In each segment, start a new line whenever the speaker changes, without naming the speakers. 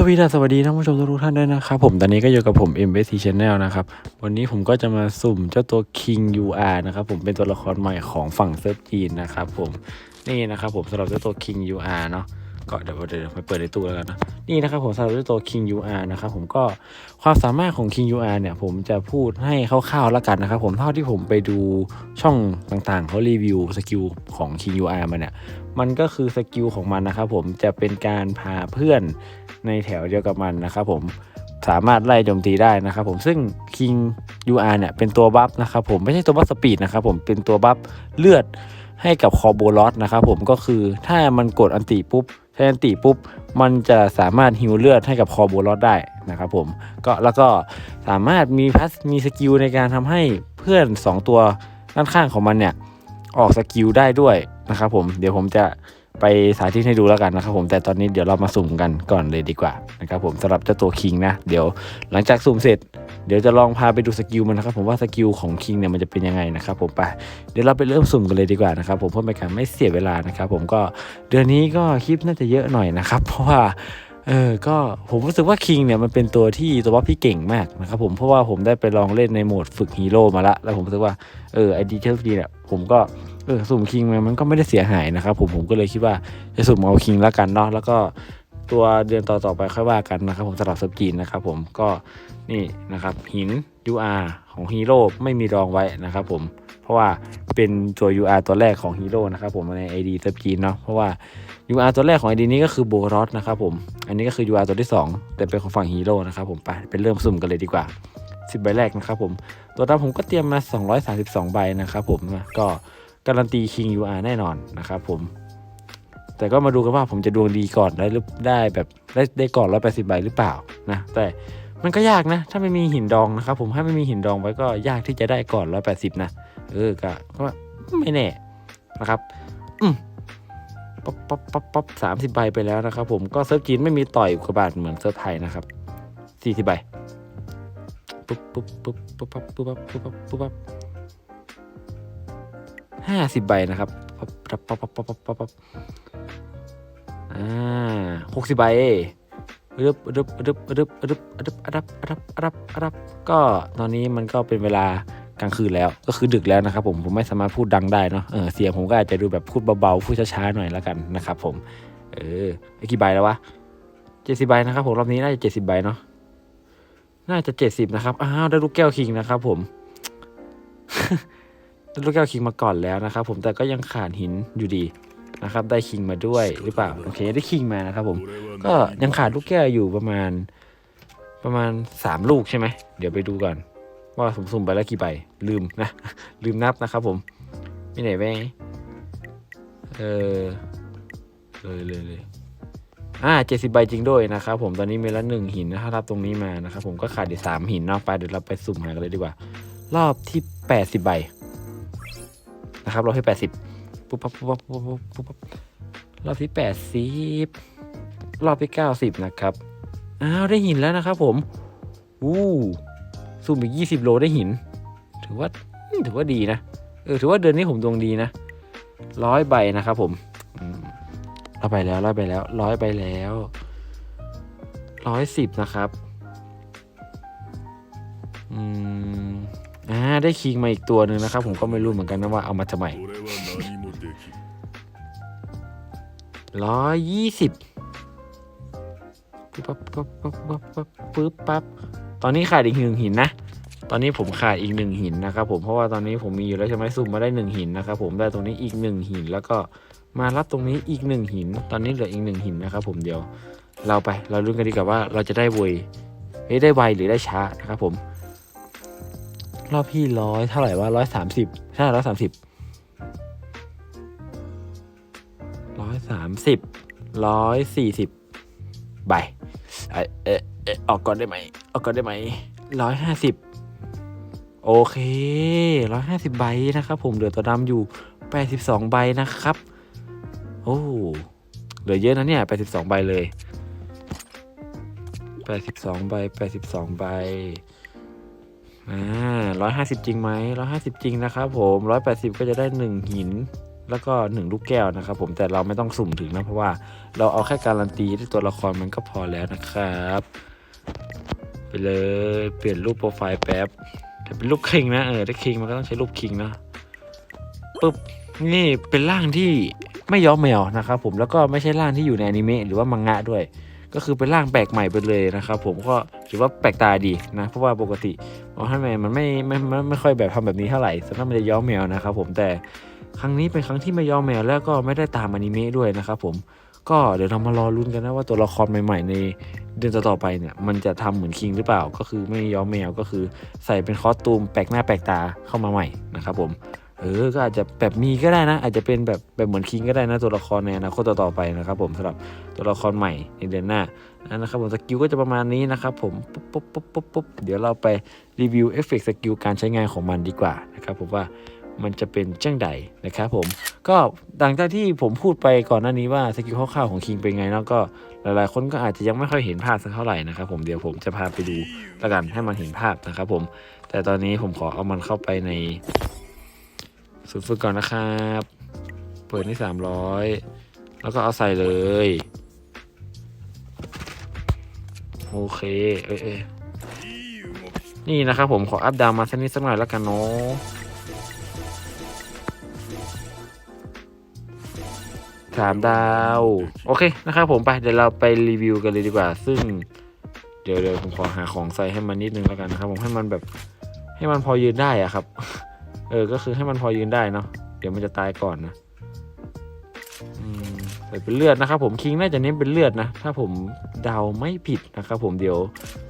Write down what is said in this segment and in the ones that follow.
สวีดัสสวัสดีท่านผู้ชมทุกท่านด้วยนะครับผมตอนนี้ก็อยู่กับผม m b c Channel นะครับ วันนี้ผมก็จะมาสุ่มเจ้าตัว King UR นะครับผมเป็นตัวละครใหม่ของฝั่งเซิร์ฟจีนนะครับผมนี่นะครับผมสำหรับเจ้าตัว King UR เนาะก็เดี๋ยวเดี๋ยวไปเปิดในตู้แล้วกันนะนี่นะครับผมสำหรับเจ้าตัว King UR นะครับผมก็ความสามารถของ King UR เนี่ยผมจะพูดให้คร่าวๆแล้วกันนะครับผมเท่าที่ผมไปดูช่องต่างๆเขารีวิวสกิลของ King UR มาเนี่ยมันก็คือสกิลของมันนะครับผมจะเป็นการพาเพื่อน ในแถวเดียวกับมันนะครับผมสามารถไล่โจมตีได้นะครับผมซึ่ง King UR เนี่ยเป็นตัวบัฟนะครับผมไม่ใช่ตัวบัฟสปีดนะครับผมเป็นตัวบัฟเลือดให้กับคอโบลอสนะครับผมก็คือถ้ามันกดอันติปุ๊บใช้อันติปุ๊บ มันจะสามารถฮิวเลือดให้กับคอโบลอสได้นะครับผมก็แล้วก็สามารถมีพัสมีสกิลในการทำให้เพื่อน 2 ตัวด้านข้างของมันเนี่ยออกสกิลได้ด้วยนะครับผมเดี๋ยวผมจะ ไปสาธิตให้ดูแล้วกันนะครับผมแต่ตอนนี้เดี๋ยวเรามาสุ่มกันก่อนเลยดีกว่านะครับผมสำหรับเจ้าตัวคิงนะ เดี๋ยวหลังจากสุ่มเสร็จ เดี๋ยวจะลองพาไปดูสกิลมันนะครับผมว่าสกิลของคิงเนี่ยมันจะเป็นยังไงนะครับผมไปเดี๋ยวเราไปเริ่มสุ่มกันเลยดีกว่านะครับผมเพื่อเป็นการไม่เสียเวลานะครับผมก็เดือนนี้ก็คลิปน่าจะเยอะหน่อยนะครับเพราะว่าเออ ก็ผมรู้สึกว่าคิงเนี่ยมันเป็นตัวที่ตัวว่าพี่เก่งมากนะครับผมเพราะว่าผมได้ไปลองเล่นในโหมดฝึกฮีโร่มาละแล้วผมรู้สึกว่าเออไอดีเทลดีเนี่ยผมก็ เออสุ่มคิงมันก็ไม่ได้เสียหายนะครับผมผมก็เลยคิดว่าจะสุ่มเอาคิงแล้วกันเนาะแล้วก็ตัวเดือนต่อๆไปค่อยว่ากันนะครับ ผมสำหรับเซิร์ฟจีนนะครับ ผมก็นี่นะครับหิน UR ของฮีโร่ไม่มีรองไว้นะครับ ผมเพราะว่าเป็นตัว UR ตัวแรกของฮีโร่นะครับผมใน ID เซิร์ฟจีนเนาะเพราะว่า UR ตัวแรกของ ID นี้ก็คือโบรอสนะครับผมอันนี้ก็คือ UR ตัวที่ 2 แต่เป็นของฝั่งฮีโร่นะครับผมไปเป็นเริ่มสุ่มกันเลยดีกว่า10ใบแรกนะครับผมตัวดำผมก็เตรียมมา 232 ใบนะครับผมนะก็ การันตี King UR แน่นอนนะครับผม แต่ก็มาดูกันว่าผมจะดวงดีก่อนได้หรือได้แบบได้ได้ก่อน180ใบหรือเปล่านะแต่มันก็ยากนะ ถ้าไม่มีหินดองนะครับผมถ้าไม่มีหินดองไว้ก็ยากที่จะได้ก่อน180นะเออก็ก็ไม่แน่นะครับอืมป๊อปป๊อปป๊อปป๊อปสามสิบใบไปแล้วนะครับผมก็เซิร์ฟจีนไม่มีต่อยอุกบาตเหมือนเซิร์ฟไทยนะครับสี่สิบใบปุ๊บปุ๊บปุ๊บปุ๊บปั๊บปุ๊บปั๊บปุ๊บปั๊บปุ๊บปั๊บ ห้าสิบใบนะครับป๊อปป๊อปป๊อปป๊อปป๊อปป๊อปป๊อปอ่าหกสิบใบรึบรึบรึบรึบรึบรึบอดับอดับอดับอดับก็ตอนนี้มันก็เป็นเวลากลางคืนแล้วก็คือดึกแล้วนะครับผมผมไม่สามารถพูดดังได้เนาะเออเสียงผมก็อาจจะดูแบบพูดเบาๆพูดช้าๆหน่อยแล้วกันนะครับผม เออกี่ใบแล้ววะเจ็ดสิบใบนะครับผมรอบนี้น่าจะเจ็ดสิบใบเนาะน่าจะเจ็ดสิบนะครับอ้าวได้ลูกแก้วคิงนะครับผม ลูกแก้วคิงมาก่อนแล้วนะครับผมแต่ก็ยังขาดหินอยู่ดีนะครับ ได้คิงมาด้วยหรือเปล่าโอเคได้คิงมานะครับผมก็ยังขาดลูกแก้วอยู่ประมาณ ประมาณสามลูกใช่ไหมเดี๋ยวไปดูก่อน ว่าผมสุ่มไปแล้วกี่ใบลืมนะ ลืมนับนะครับผมไม่ไหนแม่เออเลยเลยเลยอ่าเจ็ดสิบใบจริงด้วยนะครับผมตอนนี้มีละหนึ่งหินนะถ้ารับตรงนี้มานะครับผมก็ขาดอีกสามหินเนาะไปเดี๋ยวเราไปสุ่มหากันเลยดีกว่า รอบที่แปดสิบใบ นะครับรอบที่แปดสิบปุ๊บปั๊บปุ๊บปั๊บปุ๊บปั๊บปุ๊บปั๊บรอบที่แปดสิบรอบที่เก้าสิบนะครับอ้าวได้หินแล้วนะครับ ผมอู้ซูมอีกยี่สิบโลได้หิน ถือว่าถือว่าดีนะเออถือว่าเดือนนี้ผมดวงดีนะร้อยใบนะครับ ผมร้อยใบแล้วร้อยใบแล้วร้อยใบแล้วร้อยสิบนะครับ อืม ได้คิงมาอีกตัวหนึ่งนะครับ ผมก็ไม่รู้เหมือนกันนะว่าเอามาทำไมร้อยยี่สิบปั๊บปั๊บปั๊บปั๊บปั๊บปึ๊บปั๊บตอนนี้ขาดอีกหนึ่งหินนะ ตอนนี้ผมขาดอีกหนึ่งหินนะครับผมเพราะว่าตอนนี้ผมมีอยู่แล้วใช่ไหมซุ่มมาได้หนึ่งหินนะครับผมได้ตรงนี้อีกหนึ่งหิน แล้วก็มารับตรงนี้อีกหนึ่งหิน ตอนนี้เหลืออีกหนึ่งหินนะครับผมเดี๋ยวเราไป เราลุ้นกันดีกว่าว่าเราจะได้เวได้ไวหรือได้ช้านะครับผม รอบพี่ร้อยเท่าไหร่ว่าร้อยสามสิบใช่ร้อยสามสิบร้อยสามสิบร้อยสี่สิบใบเอเอเอะออกก่อนได้ไหมออกก่อนได้ไหมร้อยห้าสิบโอเคร้อยห้าสิบใบนะครับ ผมเหลือตัวดำอยู่แปดสิบสองใบนะครับ โอ้เหลือเยอะนะเนี่ยแปดสิบสองใบเลยแปดสิบสองใบแปดสิบสองใบ อ่าร้อยห้าสิบจริงไหมร้อยห้าสิบจริงนะครับผมร้อยแปดสิบก็จะได้หนึ่งหินแล้วก็หนึ่งลูกแก้วนะครับผมแต่เราไม่ต้องสุ่มถึงนะเพราะว่าเราเอาแค่การันตีที่ตัวละครมันก็พอแล้วนะครับ ไปเลยเปลี่ยนรูปโปรไฟล์แป๊บแต่เป็นรูปคิงนะเออถ้าคิงมันก็ต้องใช้รูปคิงนะปุ๊บนี่เป็นร่างที่ไม่ย้อมแมวนะครับผมแล้วก็ไม่ใช่ร่างที่อยู่ในอนิเมะหรือว่ามังงะด้วย ก็คือเป็นร่างแปลกใหม่ไปเลยนะครับผมก็ถือว่าแปลกตาดีนะ เพราะว่าปกติมอฮันแมนมันไม่ไม่ไม่ไม่ค่อยแบบทำแบบนี้เท่าไหร่ส่วนมากมันจะย้อมแมวนะครับผมแต่ครั้งนี้เป็นครั้งที่ไม่ย้อมแมวแล้วก็ไม่ได้ตามอนิเมะด้วยนะครับผมก็เดี๋ยวเรามารอลุ้นกันนะว่าตัวละครใหม่ๆ ในเดือนต่อๆไปเนี่ย มันจะทำเหมือนคิงหรือเปล่าก็คือไม่ย้อมแมวก็คือใส่เป็นคอสตูมแปลกหน้าแปลกตาเข้ามาใหม่นะครับผม เออก็อาจจะแบบมีก็ได้นะ อาจจะเป็นแบบแบบเหมือนคิงก็ได้นะ ตัวละครในอนาคตต่อๆไปนะครับ ผมสำหรับตัวละครใหม่ในเดือนหน้านะครับผมสกิลก็จะประมาณนี้นะครับผมปุ๊บปุ๊บปุ๊บปุ๊บปุ๊บเดี๋ยวเราไปรีวิวเอฟเฟกต์สกิลการใช้งานของมันดีกว่านะครับผมว่ามันจะเป็นเจังใดนะครับผมก็หลังจากที่ผมพูดไปก่อนหน้านี้ว่าสกิลคร่าวๆของคิงเป็นไงแล้วก็หลายๆ คนก็อาจจะยังไม่ค่อยเห็นภาพสักเท่าไหร่นะครับผมเดี๋ยวผมจะพาไปดูแล้วกันให้มันเห็นภาพนะครับผมแต่ตอนนี้ผมขอเอามันเข้าไปใน ศูนย์ฝึกก่อนนะครับ เปิดที่สามร้อยแล้วก็เอาใส่เลย โอเค เอ้ยเอนี่นะครับผมขออัพดาวมาสักนิดสักหน่อยแล้วกันเนาะสามดาว โอเคนะครับผมไปเดี๋ยวเราไปรีวิวกันเลยดีกว่า ซึ่ง เดี๋ยวเดี๋ยวผมขอหาของใส่ให้มันนิดนึงแล้วกันนะครับ ผมให้มันแบบให้มันพอยืนได้อะครับ เออ ก็คือให้มันพอยืนได้เนาะ เดี๋ยวมันจะตายก่อนนะเป็นเลือดนะครับผมคิงน่าจะเน้นเป็นเลือดนะ ถ้าผมเดาไม่ผิดนะครับผมเดี๋ยว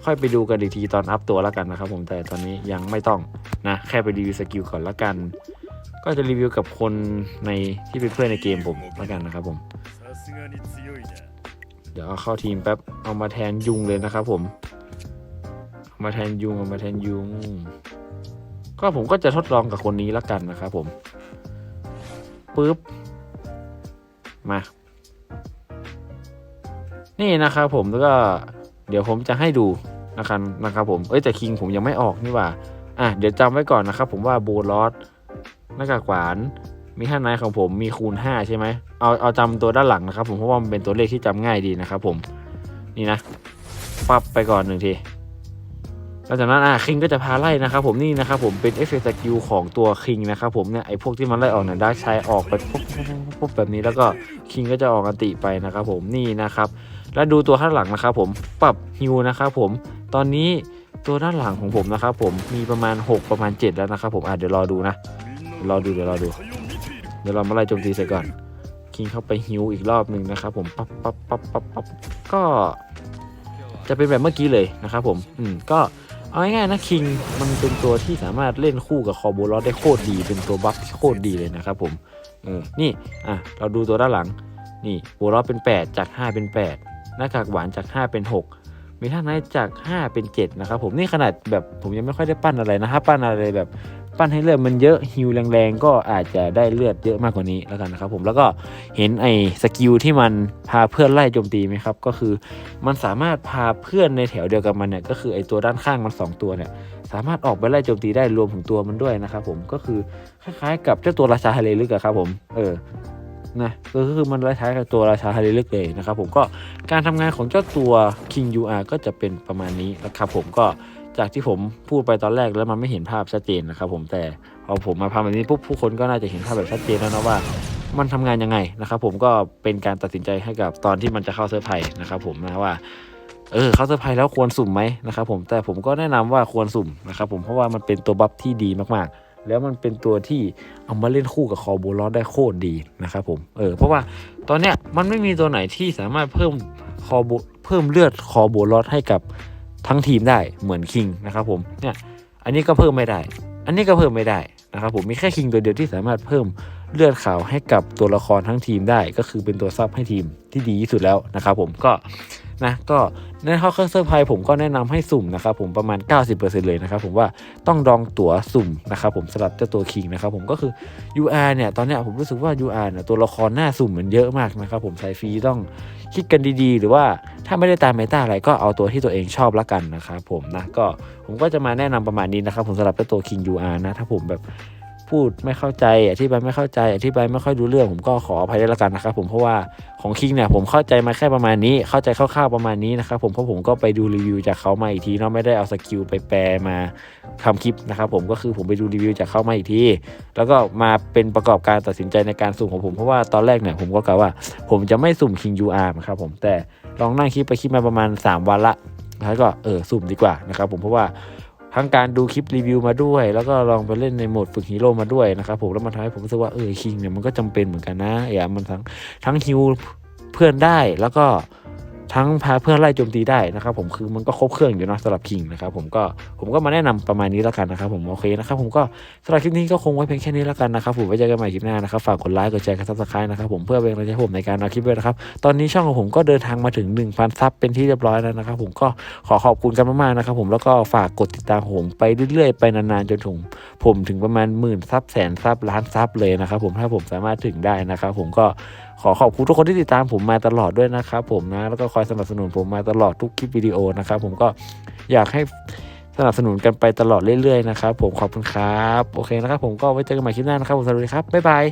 ค่อยไปดูกันอีกทีตอนอัพตัวแล้วกันนะครับผมแต่ตอนนี้ยังไม่ต้องนะ แค่ไปรีวิวสกิลก่อนละกัน ก็จะรีวิวกับคนในที่เป็นเพื่อนในเกมผมแล้วกันนะครับผม เดี๋ยวเอาเข้าทีมแป๊บเอามาแทนยุงเลยนะครับผมมาแทนยุงมาแทนยุง ก็ผมก็จะทดลองกับคนนี้ละกันนะครับผมปึ๊บมานี่นะครับผมแล้วก็เดี๋ยวผมจะให้ดูนะครับนะครับผมเอ้ยแต่คิงผมยังไม่ออกนี่ว่าอะเดี๋ยวจำไว้ก่อนนะครับ ผมว่าโบลอสหน้ากากหวานมีท่านนายของผมมีคูณ 5 ใช่ไหมเอาเอาจำตัวด้านหลังนะครับ ผมเพราะว่ามันเป็นตัวเลขที่จำง่ายดีนะครับ ผมนี่นะปับไปก่อนหนึ่งที หลังจากนั้นอะคิงก็จะพาไล่นะครับผมนี่นะครับผมเป็นเอฟเฟกต์สกิลของตัวคิงนะครับผมเนี่ยไอพวกที่มันไล่ออกเนี่ยได้ใช้ออกไปปุ๊บปุ๊บแบบนี้แล้วก็คิงก็จะออกอัติไปนะครับผมนี่นะครับแล้วดูตัวข้างหลังนะครับผมปรับฮิวนะครับผมตอนนี้ตัวด้านหลังของผมนะครับผมมีประมาณ 6 ประมาณ 7 แล้วนะครับผมอะเดี๋ยวรอดูนะรอดูเดี๋ยวรอดู เดี๋ยวเรามาไล่โจมตีเส่ก่อน คิงเข้าไปฮิวอีกรอบหนึ่งนะครับผมปั๊บปั๊บปั๊บปั๊บปั๊บก็จะเป็นแบบเมื่อกี้เลยนะครับผมอืมก็ เอาง่ายๆนะคิงมันเป็นตัวที่สามารถเล่นคู่กับคอโบลอสได้โคตรดี เป็นตัวบัฟที่โคตรดีเลยนะครับผมเออนี่อะเราดูตัวด้านหลัง นี่โบลอสเป็น 8 จาก 5 เป็น 8 หน้ากากหวานจาก 5 เป็น 6 มีท่าไหนจาก 5 เป็น 7 นะครับผมนี่ขนาดแบบผมยังไม่ค่อยได้ปั้นอะไรนะฮะปั้นอะไรแบบ ปั้นให้เลือดมันเยอะฮิวแรงๆ ก็อาจจะได้เลือดเยอะมากกว่านี้แล้วกันนะครับผมแล้วก็เห็นไอ้สกิลที่มันพาเพื่อนไล่โจมตีไหมครับก็คือมันสามารถพาเพื่อนในแถวเดียวกับมันเนี่ยก็คือไอ้ตัวด้านข้างมัน 2 ตัวเนี่ยสามารถออกไปไล่โจมตีได้รวมถึงตัวมันด้วยนะครับผมก็คือคล้ายๆ กับเจ้าตัวราชาทะเลลึกอะครับผมเออนะก็คือมันคล้ายๆกับตัวราชาทะเลลึกเลยนะครับผมก็การทำงานของเจ้าตัว King UR ก็จะเป็นประมาณนี้นะครับผมก็ จากที่ผมพูดไปตอนแรกแล้วมันไม่เห็นภาพชัดเจนนะครับผมแต่พอผมมาทำแบบนี้ปุ๊บผู้คนก็น่าจะเห็นภาพแบบชัดเจนแล้วนะว่ามันทำงานยังไงนะครับผมก็เป็นการตัดสินใจให้กับตอนที่มันจะเข้าเซอร์ไพรส์นะครับผมนะว่าเออเข้าเซอร์ไพรส์แล้วควรสุ่มไหมนะครับผมแต่ผมก็แนะนำว่าควรสุ่มนะครับผมเพราะว่ามันเป็นตัวบัฟที่ดีมากๆ แล้วมันเป็นตัวที่เอามาเล่นคู่กับคอโบลอสได้โคตรดีนะครับผมเออเพราะว่าตอนเนี้ยมันไม่มีตัวไหนที่สามารถเพิ่มคอโบเพิ่มเลือดคอโบลอสให้กับ ทั้งทีมได้เหมือนคิงนะครับผมเนี่ยอันนี้ก็เพิ่มไม่ได้ อันนี้ก็เพิ่มไม่ได้นะครับผมมีแค่คิงตัวเดียวที่สามารถเพิ่มเลือดขาวให้กับตัวละครทั้งทีมได้ ก็คือเป็นตัวซับให้ทีมที่ดีที่สุดแล้วนะครับผมก็นะก็ในข้อเครื่องเซอร์ไพรส์ผมก็แนะนำให้สุ่มนะครับผมประมาณ 90%เลยนะครับผมว่าต้องดองตั๋วสุ่มนะครับผมสำหรับเจ้าตัวคิงนะครับผมก็คือ UR เนี่ยตอนเนี้ยผมรู้สึกว่า UR เนี่ยตัวละครหน้าสุ่มเหมือนเยอะมากนะครับผมใส่ฟรีต้อง คิดกันดีๆ หรือว่าถ้าไม่ได้ตามเมตาอะไรก็เอาตัวที่ตัวเองชอบละกันนะครับผมนะก็ผมก็จะมาแนะนำประมาณนี้นะครับผมสำหรับตัว King UR นะถ้าผมแบบ พูดไม่เข้าใจอธิบายไม่เข้าใจอธิบายไม่ค่อยรู้เรื่องผมก็ขออภัยด้วยละกันนะครับ ผมเพราะว่าของคิงเนี่ยผมเข้าใจมาแค่ประมาณนี้ เข้าใจคร่าวๆประมาณนี้นะครับผมเพราะผมก็ไปดูรีวิวจากเขามาอีกทีเนาะไม่ได้เอาสกิลไปแปลมาทำคลิปนะครับผมก็คือผมไปดูรีวิวจากเขามาอีกที แล้วก็มาเป็นประกอบการตัดสินใจในการสุ่มของผมเพราะว่าตอนแรกเนี่ยผมก็กะว่า ผมจะไม่สุ่ม King UR นะครับผมแต่ลองนั่งคิดไปคิดมาประมาณ 3 วันละแล้วก็เออสุ่มดีกว่านะครับผมเพราะว่า ทั้งการดูคลิปรีวิวมาด้วย แล้วก็ลองไปเล่นในโหมดฝึกฮีโร่มาด้วยนะครับผมแล้วมันทำให้ผมรู้สึกว่าเออคิงเนี่ยมันก็จำเป็นเหมือนกันนะ อย่ามันทั้งทั้งฮิวเพื่อนได้แล้วก็ ทั้งพาเพื่อนไล่โจมตีได้นะครับผมคือมันก็ครบเครื่องอยู่นะสำหรับคิงนะครับผมก็ผมก็มาแนะนำประมาณนี้แล้วกันนะครับผมโอเคนะครับผมก็สำหรับคลิปนี้ก็คงไว้เพียงแค่นี้แล้วกันนะครับผมไว้เจอกันใหม่คลิปหน้านะครับฝากกดไลค์กดแชร์กดซับสไครต์นะครับผมเพื่อเป็นกำลังใจผมในการเอาคลิปด้วยนะครับตอนนี้ช่องของผมก็เดินทางมาถึง 1,000 ซับเป็นที่เรียบร้อยแล้วนะครับผมก็ขอขอบคุณกันมากๆนะครับผมแล้วก็ฝากกดติดตามผมไปเรื่อยๆไปนานๆจนถึงผมถึงประมาณหมื่นซับแสนซับล้านซับเลยนะครับผมถ้าผมสามารถถึงได้นะครับผมก็ ขอขอบคุณทุกคนที่ติดตามผมมาตลอดด้วยนะครับผมนะแล้วก็คอยสนับสนุนผมมาตลอดทุกคลิปวิดีโอนะครับผมก็อยากให้สนับสนุนกันไปตลอดเรื่อยๆนะครับผมขอบคุณครับ โอเคนะครับผมก็ไว้เจอกันใหม่คลิปหน้านะครับผมสวัสดีครับบ๊ายบาย